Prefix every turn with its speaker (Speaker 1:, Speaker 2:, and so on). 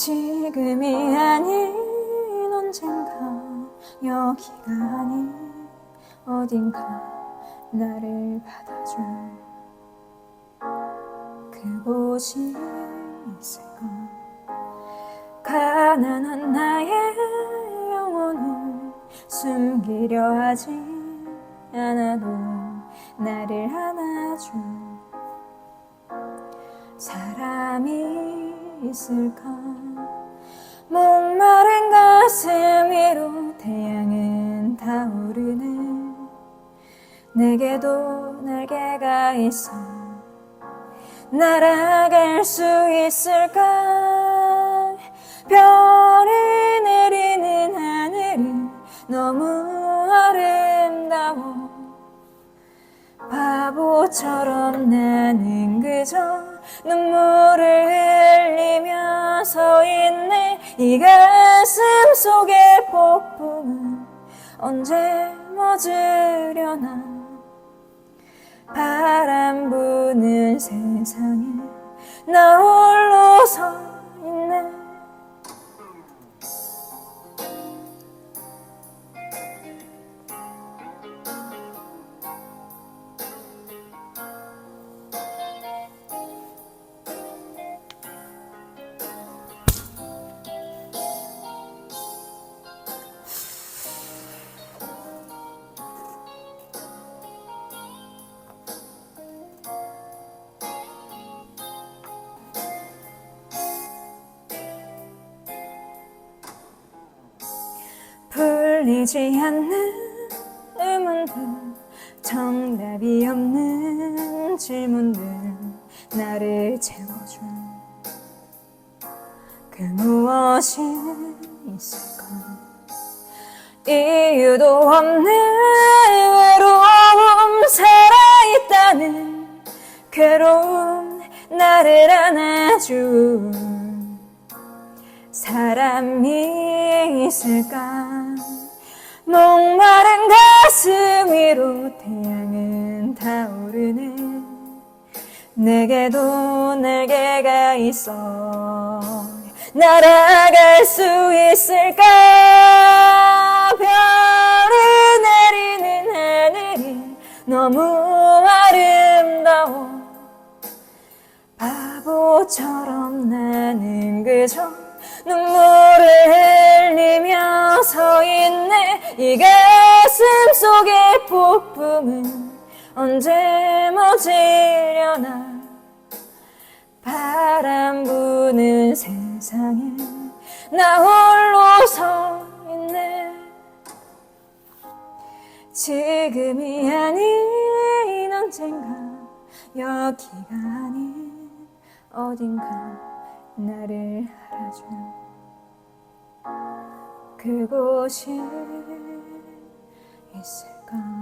Speaker 1: 지금이 아닌 언젠가 여기가 아닌 어딘가 나를 받아줄 그곳이 있을까 가난한 나의 영혼을 숨기려 하지 않아도 나를 안아줄 사람이 있을까 타오르네 내게도 날개가 있어. 날아갈 수 있을까? 별이 내리는 하늘은 너무 아름다워. 바보처럼 나는 그저 눈물을 흘리며 서 있네. 이 가슴 속의 폭풍은 언제 멎으려나? 바람 부는 세상에 나 홀로 서 풀리지 않는 의문들 정답이 없는 질문들 나를 채워줄 그 무엇이 있을까? 이유도 없는 외로움 살아있다는 괴로움 나를 안아줄 사람이 있을까 위로 태양은 타오르네. 내게도 날개가 있어. 날아갈 수 있을까? 별이 내리는 하늘이 너무 아름다워. 바보처럼 나는 그저 눈물을 흘리며 서 있네. 이 가슴 속의 폭풍은 언제 멎으려나? 바람 부는 세상에 나 홀로 서 있네. 지금이 아닌 언젠가 여기가 아닌 어딘가 나를 알아줄 그곳이 있을 까